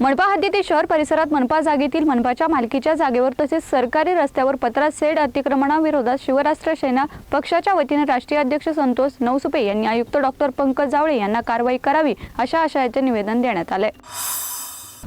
मनपा हद्दीतील शहर परिसरात मनपा जागेतील मनपाच्या मालकीच्या जागेवर तसेच सरकारी रस्त्यावर पत्रा सेड अतिक्रमणाविरोधात शिवराष्ट्र सेना पक्षाच्या वतीने राष्ट्रीय अध्यक्ष संतोष नवसुपे यांनी आयुक्त डॉक्टर पंकज जावळे यांना कारवाई करावी अशा आशयाचे निवेदन देण्यात आले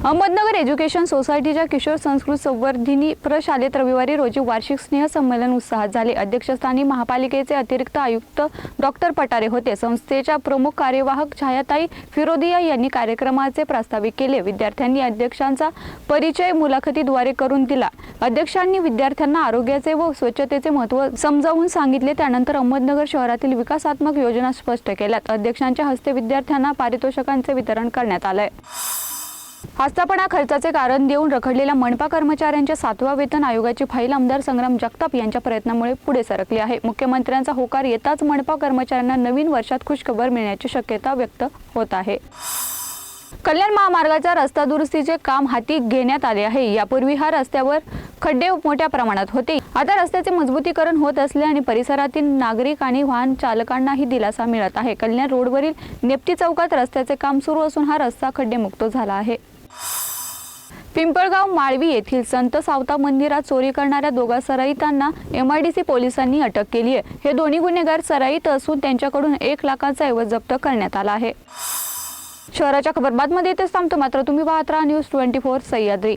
अहमदनगर एज्युकेशन सोसायटीच्या किशोर संस्कृत संवर्धिनी प्रशालेत रविवारी रोजी वार्षिक स्नेह संमेलन उत्साहात झाले. अध्यक्षस्थानी महापालिकेचे अतिरिक्त आयुक्त डॉक्टर पटारे होते. संस्थेच्या प्रमुख कार्यवाहक छायाताई फिरोदिया यांनी कार्यक्रमाचे प्रास्ताविक केले. विद्यार्थ्यांनी अध्यक्षांचा परिचय मुलाखतीद्वारे करून दिला. अध्यक्षांनी विद्यार्थ्यांना आरोग्याचे व स्वच्छतेचे महत्त्व समजावून सांगितले. त्यानंतर अहमदनगर शहरातील विकासात्मक योजना स्पष्ट केल्यात. अध्यक्षांच्या हस्ते विद्यार्थ्यांना पारितोषिकांचे वितरण करण्यात आलंय. आस्थापना खर्चाचे कारण देऊन रखडलेल्या मनपा कर्मचाऱ्यांच्या सातवा वेतन आयोगाची फाईल आमदार संग्राम जगताप यांच्या प्रयत्नामुळे पुढे सरकली आहे. मुख्यमंत्र्यांचा होकार येताच मनपा कर्मचाऱ्यांना नवीन वर्षात खुशखबर मिळण्याची शक्यता व्यक्त होत आहे. कल्याण महामार्गाच्या रस्ता दुरुस्तीचे काम हाती घेण्यात आले आहे. यापूर्वी हा रस्त्यावर खड्डे मोठ्या प्रमाणात होते. आता रस्त्याचे मजबूतीकरण होत असले आणि परिसरातील नागरिक आणि वाहन चालकांनाही दिलासा मिळत आहे. कल्याण रोडवरील नेप्ती चौकात रस्त्याचे काम सुरू असून हा रस्ता खड्डेमुक्त झाला आहे. पिंपळगाव माळवी येथील संत सावता मंदिरात चोरी करणाऱ्या दोघा सराईतांना एमआयडीसी पोलिसांनी अटक केली आहे. हे दोन्ही गुन्हेगार सराईत असून त्यांच्याकडून एक लाखाचा ऐवज जप्त करण्यात आला आहे. शहराच्या खबरबातमध्ये इथेच थांबतो. मात्र तुम्ही पाहत राहा न्यूज ट्वेंटी फोर सह्याद्री.